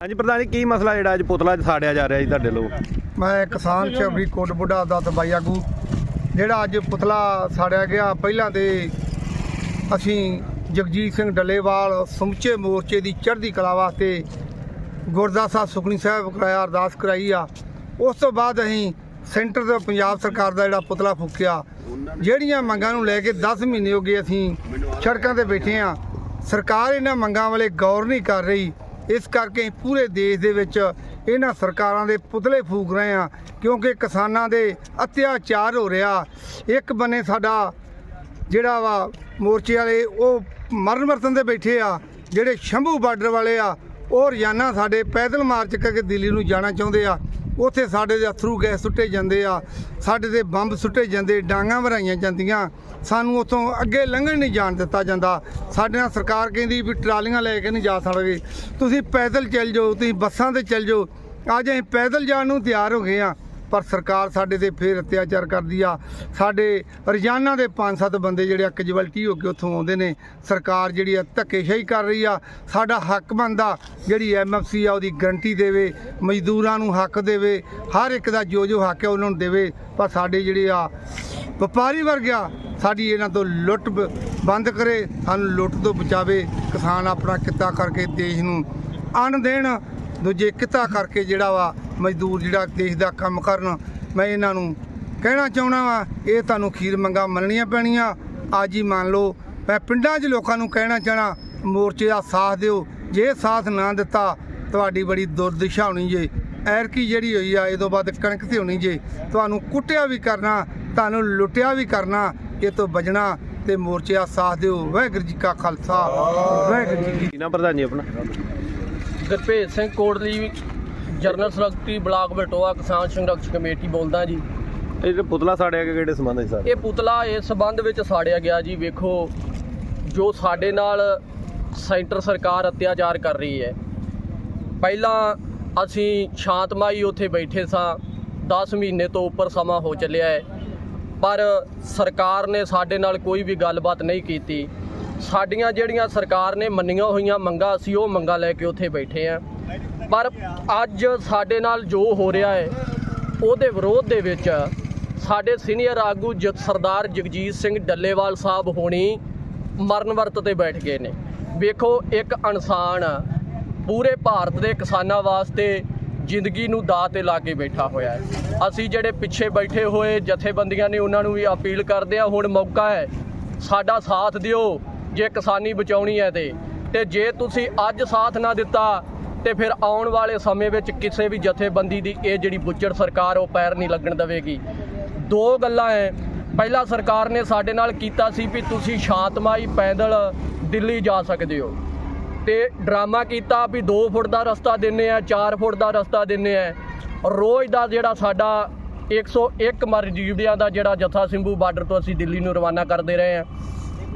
ਹਾਂਜੀ, ਪ੍ਰਧਾਨ ਜੀ, ਕੀ ਮਸਲਾ ਜਿਹੜਾ ਅੱਜ ਪੁਤਲਾ ਸਾੜਿਆ ਜਾ ਰਿਹਾ ਜੀ ਤੁਹਾਡੇ ਲੋਕ ਮੈਂ ਕਿਸਾਨ ਸ਼ਬਰੀ ਕੋਟ ਬੁੱਢਾ ਦਾ ਬਾਈ ਆਗੂ। ਜਿਹੜਾ ਅੱਜ ਪੁਤਲਾ ਸਾੜਿਆ ਗਿਆ, ਪਹਿਲਾਂ ਤੇ ਅਸੀਂ ਜਗਜੀਤ ਸਿੰਘ ਡੱਲੇਵਾਲ ਸਮੁੱਚੇ ਮੋਰਚੇ ਦੀ ਚੜ੍ਹਦੀ ਕਲਾ ਵਾਸਤੇ ਗੁਰਦਾਸ ਸਾਹਿਬ ਸੁਖਣੀ ਸਾਹਿਬ ਕਰਾਇਆ, ਅਰਦਾਸ ਕਰਾਈ ਆ। ਉਸ ਤੋਂ ਬਾਅਦ ਅਸੀਂ ਸੈਂਟਰ ਤੇ ਪੰਜਾਬ ਸਰਕਾਰ ਦਾ ਜਿਹੜਾ ਪੁਤਲਾ ਫੂਕਿਆ। ਜਿਹੜੀਆਂ ਮੰਗਾਂ ਨੂੰ ਲੈ ਕੇ 10 ਮਹੀਨੇ ਹੋ ਗਏ ਅਸੀਂ ਸੜਕਾਂ ਤੇ ਬੈਠੇ ਆ। ਸਰਕਾਰ ਇਹਨਾਂ ਮੰਗਾਂ ਵਾਲੇ ਗੌਰ ਨਹੀਂ ਕਰ ਰਹੀ। ਇਸ ਕਰਕੇ ਅਸੀਂ ਪੂਰੇ ਦੇਸ਼ ਦੇ ਵਿੱਚ ਇਹਨਾਂ ਸਰਕਾਰਾਂ ਦੇ ਪੁਤਲੇ ਫੂਕ ਰਹੇ ਆ ਕਿਉਂਕਿ ਕਿਸਾਨਾਂ ਦੇ ਅਤਿਆਚਾਰ ਹੋ ਰਿਹਾ। ਇੱਕ ਬੰਨੇ ਸਾਡਾ ਜਿਹੜਾ ਵਾ ਮੋਰਚੇ ਵਾਲੇ, ਉਹ ਮਰਨ ਵਰਤਨ 'ਤੇ ਬੈਠੇ ਆ, ਜਿਹੜੇ ਸ਼ੰਭੂ ਬਾਰਡਰ ਵਾਲੇ ਆ, ਉਹ ਰੋਜ਼ਾਨਾ ਸਾਡੇ ਪੈਦਲ ਮਾਰਚ ਕਰਕੇ ਦਿੱਲੀ ਨੂੰ ਜਾਣਾ ਚਾਹੁੰਦੇ ਆ। ਉੱਥੇ ਸਾਡੇ ਦੇ ਅਥਰੂ ਗੈਸ ਸੁੱਟੇ ਜਾਂਦੇ ਆ, ਸਾਡੇ ਦੇ ਬੰਬ ਸੁੱਟੇ ਜਾਂਦੇ, ਡਾਂਗਾਂ ਭਰਾਈਆਂ ਜਾਂਦੀਆਂ। ਸਾਨੂੰ ਉੱਥੋਂ ਅੱਗੇ ਲੰਘਣ ਨਹੀਂ ਜਾਣ ਦਿੱਤਾ ਜਾਂਦਾ। ਸਾਡੇ ਨਾਲ ਸਰਕਾਰ ਕਹਿੰਦੀ ਵੀ ਟਰਾਲੀਆਂ ਲੈ ਕੇ ਨਹੀਂ ਜਾ ਸਕਦੇ। ਤੁਸੀਂ ਪੈਦਲ ਚੱਲ ਜਾਓ, ਤੁਸੀਂ ਬੱਸਾਂ ਤੇ ਚੱਲ ਜਾਓ। ਅੱਜ ਅਸੀਂ ਪੈਦਲ ਜਾਣ ਨੂੰ ਤਿਆਰ ਹੋ ਗਏ ਆ। ਪਰ ਸਰਕਾਰ ਸਾਡੇ ਤੇ ਫੇਰ ਅਤਿਆਚਾਰ ਕਰਦੀ ਆ। ਸਾਡੇ ਰੋਜ਼ਾਨਾ ਦੇ 5-7 ਬੰਦੇ ਜਿਹੜੇ ਆ ਕਜਵਲਟੀ ਹੋ ਕੇ ਉੱਥੋਂ ਆਉਂਦੇ ਨੇ। ਸਰਕਾਰ ਜਿਹੜੀ ਆ ਧੱਕੇਸ਼ਾਹੀ ਕਰ ਰਹੀ ਆ। ਸਾਡਾ ਹੱਕ ਬਣਦਾ ਜਿਹੜੀ ਐਮਐਫਸੀ ਆ, ਉਹਦੀ ਗਰੰਟੀ ਦੇਵੇ, ਮਜ਼ਦੂਰਾਂ ਨੂੰ ਹੱਕ ਦੇਵੇ, ਹਰ ਇੱਕ ਦਾ ਜੋ ਜੋ ਹੱਕ ਹੈ ਉਹਨਾਂ ਨੂੰ ਦੇਵੇ। ਪਰ ਸਾਡੇ ਜਿਹੜੇ ਆ ਵਪਾਰੀ ਵਰਗ ਆ, ਸਾਡੀ ਇਹਨਾਂ ਤੋਂ ਲੁੱਟ ਬ- ਬੰਦ ਕਰੇ, ਸਾਨੂੰ ਲੁੱਟ ਤੋਂ ਬਚਾਵੇ। ਕਿਸਾਨ ਆਪਣਾ ਕਿੱਤਾ ਕਰਕੇ ਦੇਸ਼ ਨੂੰ ਅੰਨ ਦੇਣ, ਦੂਜੇ ਕਿੱਤਾ ਕਰਕੇ ਜਿਹੜਾ ਵਾ ਮਜ਼ਦੂਰ ਜਿਹੜਾ ਦੇਸ਼ ਦਾ ਕੰਮ ਕਰਨ ਮੈਂ ਇਹਨਾਂ ਨੂੰ ਕਹਿਣਾ ਚਾਹੁੰਦਾ ਵਾ ਇਹ ਤੁਹਾਨੂੰ ਖੀਰ ਮੰਗਾ ਮੰਨਣੀਆਂ ਪੈਣੀਆਂ। ਅੱਜ ਹੀ ਮੰਨ ਲਓ ਮੈਂ ਪਿੰਡਾਂ 'ਚ ਲੋਕਾਂ ਨੂੰ ਕਹਿਣਾ ਚਾਹਣਾ ਮੋਰਚੇ ਦਾ ਸਾਥ ਦਿਓ। ਜੇ ਸਾਥ ਨਾ ਦਿੱਤਾ ਤੁਹਾਡੀ ਬੜੀ ਦੁਰਦਸ਼ਾ ਹੋਣੀ ਜੇ। ਐਰਕੀ ਜਿਹੜੀ ਹੋਈ ਆ ਇਹ ਤੋਂ ਬਾਅਦ ਕਣਕ ਤੇ ਹੋਣੀ ਜੇ। ਤੁਹਾਨੂੰ ਕੁੱਟਿਆ ਵੀ ਕਰਨਾ ਤੁਹਾਨੂੰ ਲੁੱਟਿਆ ਵੀ ਕਰਨਾ ਇਹ ਤੋਂ ਬਚਣਾ ਤੇ ਮੋਰਚੇ ਦਾ ਸਾਥ ਦਿਓ। ਵਾਹਿਗੁਰੂ ਜੀ ਕਾ ਖਾਲਸਾ ਵਾਹਿਗੁਰੂ ਜੀ ਕੀ ਕੀ ਨਾ ਪ੍ਰਧਾਨ ਜੀ ਆਪਣਾ? Gurbhej Singh Kotli. General secretary block Batoa ਕਿਸਾਨ ਸੰਰਕਸ਼ ਕਮੇਟੀ ਬੋਲਦਾ ਜੀ। ਇਹ ਜਿਹੜਾ ਪੁਤਲਾ ਸਾੜਿਆ ਗਿਆ ਕਿਹੜੇ ਸੰਬੰਧ ਵਿੱਚ ਸਰ? ਇਹ ਪੁਤਲਾ ਇਸ ਸਬੰਧ ਵਿੱਚ ਸਾੜਿਆ ਗਿਆ ਜੀ। ਵੇਖੋ ਜੋ ਸਾਡੇ ਨਾਲ ਸੈਂਟਰ ਸਰਕਾਰ ਅਤਿਆਚਾਰ ਕਰ ਰਹੀ ਹੈ। ਪਹਿਲਾਂ ਅਸੀਂ ਸ਼ਾਂਤਮਈ ਉੱਥੇ ਬੈਠੇ ਸਾਂ। 10 ਮਹੀਨੇ ਤੋਂ ਉੱਪਰ ਸਮਾਂ ਹੋ ਚੱਲਿਆ ਹੈ। ਪਰ ਸਰਕਾਰ ਨੇ ਸਾਡੇ ਨਾਲ ਕੋਈ ਵੀ ਗੱਲਬਾਤ ਨਹੀਂ ਕੀਤੀ। ਸਾਡੀਆਂ ਜਿਹੜੀਆਂ ਸਰਕਾਰ ਨੇ ਮੰਨੀਆਂ ਹੋਈਆਂ ਮੰਗਾਂ ਅਸੀਂ ਉਹ ਮੰਗਾਂ ਲੈ ਕੇ ਉੱਥੇ ਬੈਠੇ ਆ ਪਰ ਅੱਜ ਸਾਡੇ ਨਾਲ ਜੋ ਹੋ ਰਿਹਾ ਹੈ, ਉਹਦੇ ਵਿਰੋਧ ਦੇ ਵਿੱਚ ਸਾਡੇ ਸੀਨੀਅਰ ਆਗੂ ਜ, ਸਰਦਾਰ ਜਗਜੀਤ ਸਿੰਘ ਡੱਲੇਵਾਲ ਸਾਹਿਬ ਹੋਣੀ ਮਰਨ ਵਰਤ ਤੇ ਬੈਠ ਗਏ ਨੇ। ਵੇਖੋ, ਇੱਕ ਇਨਸਾਨ ਪੂਰੇ ਭਾਰਤ ਦੇ ਕਿਸਾਨਾਂ ਵਾਸਤੇ ਜ਼ਿੰਦਗੀ ਨੂੰ ਦਾਅ ਤੇ ਲਾ ਕੇ ਬੈਠਾ ਹੋਇਆ ਹੈ। ਅਸੀਂ ਜਿਹੜੇ ਪਿੱਛੇ ਬੈਠੇ ਹੋਏ ਜਥੇਬੰਦੀਆਂ ਨੇ, ਉਹਨਾਂ ਨੂੰ ਵੀ ਅਪੀਲ ਕਰਦੇ ਆ ਹੁਣ ਮੌਕਾ ਹੈ। ਸਾਡਾ ਸਾਥ ਦਿਓ, ਜੇ ਕਿਸਾਨੀ ਬਚਾਉਣੀ ਹੈ ਤੇ। ਤੇ ਜੇ ਤੁਸੀਂ ਅੱਜ ਸਾਥ ਨਾ ਦਿੱਤਾ ਤੇ ਫਿਰ ਆਉਣ ਵਾਲੇ ਸਮੇਂ ਵਿੱਚ ਕਿਸੇ ਵੀ ਜਥੇਬੰਦੀ ਦੀ ਇਹ ਜਿਹੜੀ ਬੁੱਚੜ ਸਰਕਾਰ, ਉਹ ਪੈਰ ਨਹੀਂ ਲੱਗਣ ਦੇਵੇਗੀ। ਦੋ ਗੱਲਾਂ ਹੈ ਪਹਿਲਾ ਸਰਕਾਰ ਨੇ ਸਾਡੇ ਨਾਲ ਕੀਤਾ ਸੀ ਵੀ ਤੁਸੀਂ ਸ਼ਾਂਤਮਈ ਪੈਦਲ ਦਿੱਲੀ ਜਾ ਸਕਦੇ ਹੋ। ਤੇ ਡਰਾਮਾ ਕੀਤਾ ਵੀ 2 ਫੁੱਟ ਦਾ ਰਸਤਾ ਦਿੰਨੇ ਆ 4 ਫੁੱਟ ਦਾ ਰਸਤਾ ਦਿੰਨੇ ਆ। ਰੋਜ਼ ਦਾ ਜਿਹੜਾ ਸਾਡਾ 101 ਮਰਜੀਵਿਆਂ ਦਾ ਜਿਹੜਾ ਜਥਾ ਸਿੰਭੂ ਬਾਰਡਰ ਤੋਂ ਅਸੀਂ ਦਿੱਲੀ ਨੂੰ ਰਵਾਨਾ ਕਰਦੇ ਰਹੇ ਆ।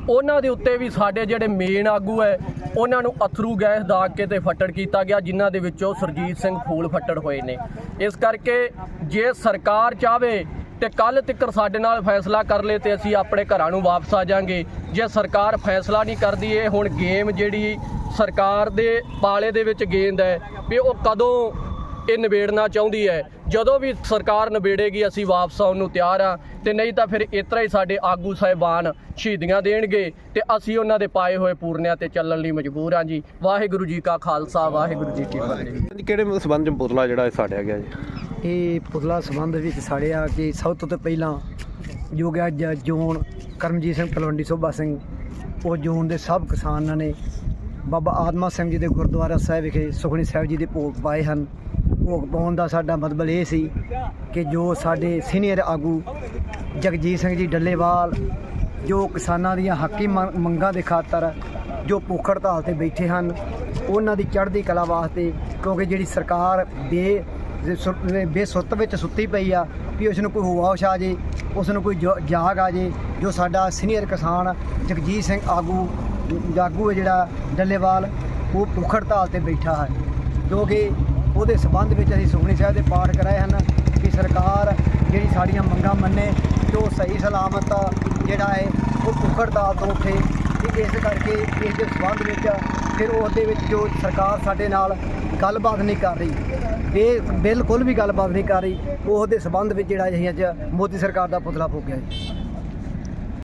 ਉਹਨਾਂ ਦੇ ਉੱਤੇ ਵੀ ਸਾਡੇ ਜਿਹੜੇ ਮੇਨ ਆਗੂ ਹੈ, ਉਹਨਾਂ ਨੂੰ ਅਥਰੂ ਗੈਸ ਦਾਗ ਕੇ ਤੇ ਫੱਟੜ ਕੀਤਾ ਗਿਆ, ਜਿਨ੍ਹਾਂ ਦੇ ਵਿੱਚੋਂ ਸਰਜੀਤ ਸਿੰਘ ਫੂਲ ਫੱਟੜ ਹੋਏ ਨੇ। ਇਸ ਕਰਕੇ ਜੇ ਸਰਕਾਰ ਚਾਵੇ ਤੇ ਕੱਲ ਤੱਕ ਸਾਡੇ ਨਾਲ ਫੈਸਲਾ ਕਰ ਲੇ ਤੇ ਅਸੀਂ ਆਪਣੇ ਘਰਾਂ ਨੂੰ ਵਾਪਸ ਆ ਜਾਾਂਗੇ। ਜੇ ਸਰਕਾਰ ਫੈਸਲਾ ਨਹੀਂ ਕਰਦੀ, ਇਹ ਹੁਣ ਗੇਮ ਜਿਹੜੀ ਸਰਕਾਰ ਦੇ ਪਾਲੇ ਦੇ ਵਿੱਚ ਗੇਂਦ ਹੈ ਵੀ ਉਹ ਕਦੋਂ ਇਹ ਨਿਬੇੜਨਾ ਚਾਹੁੰਦੀ ਹੈ। ਜਦੋਂ ਵੀ ਸਰਕਾਰ ਨਿਬੇੜੇਗੀ ਅਸੀਂ ਵਾਪਸ ਆਉਣ ਨੂੰ ਤਿਆਰ ਆ। ਤੇ ਨਹੀਂ ਤਾਂ ਫਿਰ ਇਤਰਾ ਹੀ ਸਾਡੇ ਆਗੂ ਸਾਹਿਬਾਨ ਸ਼ਹੀਦੀਆਂ ਦੇਣਗੇ ਤੇ ਅਸੀਂ ਉਹਨਾਂ ਦੇ ਪਾਏ ਹੋਏ ਪੂਰਨਿਆਂ ਤੇ ਚੱਲਣ ਲਈ ਮਜਬੂਰ ਆ ਜੀ। ਵਾਹਿਗੁਰੂ ਜੀ ਕਾ ਖਾਲਸਾ ਵਾਹਿਗੁਰੂ ਜੀ ਕੀ ਫਤਿਹ। ਕਿਹੜੇ ਸੰਬੰਧ ਚ ਪੁਤਲਾ ਜਿਹੜਾ ਸਾੜਿਆ ਗਿਆ ਜੀ? ਇਹ ਪੁਤਲਾ ਸੰਬੰਧ ਵਿੱਚ ਸਾੜਿਆ ਕਿ ਸਭ ਤੋਂ ਤਾਂ ਪਹਿਲਾਂ ਜੋ ਗਿਆ ਜ- ਜੋਨ ਕਰਮਜੀਤ ਸਿੰਘ ਤਲਵੰਡੀ ਸੋਭਾ ਸਿੰਘ ਉਹ ਜੋਨ ਦੇ ਸਭ ਕਿਸਾਨਾਂ ਨੇ ਬਾਬਾ ਆਤਮਾ ਸਿੰਘ ਜੀ ਦੇ ਗੁਰਦੁਆਰਾ ਸਾਹਿਬ ਵਿਖੇ ਸੁਖਣੀ ਸਾਹਿਬ ਜੀ ਦੇ ਭੋਗ ਪਾਏ ਹਨ। ਭੋਗ ਪਾਉਣ ਦਾ ਸਾਡਾ ਮਤਲਬ ਇਹ ਸੀ ਕਿ ਜੋ ਸਾਡੇ ਸੀਨੀਅਰ ਆਗੂ ਜਗਜੀਤ ਸਿੰਘ ਜੀ ਡੱਲੇਵਾਲ, ਜੋ ਕਿਸਾਨਾਂ ਦੀਆਂ ਹੱਕੀ ਮੰਗ- ਮੰਗਾਂ ਦੇ ਖਾਤਰ ਜੋ ਭੁੱਖ ਹੜਤਾਲ ਤੇ ਬੈਠੇ ਹਨ, ਉਹਨਾਂ ਦੀ ਚੜ੍ਹਦੀ ਕਲਾ ਵਾਸਤੇ ਕਿਉਂਕਿ ਜਿਹੜੀ ਸਰਕਾਰ ਬੇ ਬੇਸੁੱਤ ਵਿੱਚ ਸੁੱਤੀ ਪਈ ਆ ਵੀ ਉਸ ਨੂੰ ਕੋਈ ਹੋਸ਼ ਆ ਜੇ ਉਸ ਨੂੰ ਕੋਈ ਜੋ- ਜਾਗ ਆ ਜੇ, ਜੋ ਸਾਡਾ ਸੀਨੀਅਰ ਕਿਸਾਨ ਜਗਜੀਤ ਸਿੰਘ ਆਗੂ, ਜਾਗੂ ਹੈ ਜਿਹੜਾ ਡੱਲੇਵਾਲ, ਉਹ ਭੁੱਖ ਹੜਤਾਲ ਤੇ ਬੈਠਾ ਹੈ, ਜੋ ਕਿ ਉਹਦੇ ਸਬੰਧ ਵਿੱਚ ਅਸੀਂ ਸੁਖਣੀ ਸਾਹਿਬ ਦੇ ਪਾਠ ਕਰਾਏ ਹਨ ਕਿ ਸਰਕਾਰ ਜਿਹੜੀ ਸਾਡੀਆਂ ਮੰਗਾਂ ਮੰਨੇ ਜੋ ਸਹੀ ਸਲਾਮਤ ਜਿਹੜਾ ਹੈ ਉਹ ਭੁੱਖ ਹੜਤਾਲ ਤੋਂ ਉੱਠੇ ਤੇ ਇਸ ਕਰਕੇ ਇਸ ਦੇ ਸਬੰਧ ਵਿੱਚ ਫਿਰ ਉਹਦੇ ਵਿੱਚ ਜੋ ਸਰਕਾਰ ਸਾਡੇ ਨਾਲ ਗੱਲਬਾਤ ਨਹੀਂ ਕਰ ਰਹੀ, ਇਹ ਬਿਲਕੁਲ ਵੀ ਗੱਲਬਾਤ ਨਹੀਂ ਕਰ ਰਹੀ, ਉਹਦੇ ਦੇ ਸਬੰਧ ਵਿੱਚ ਜਿਹੜਾ ਅਸੀਂ ਅੱਜ ਮੋਦੀ ਸਰਕਾਰ ਦਾ ਪੁਤਲਾ ਫੂਕਿਆ ਜੀ।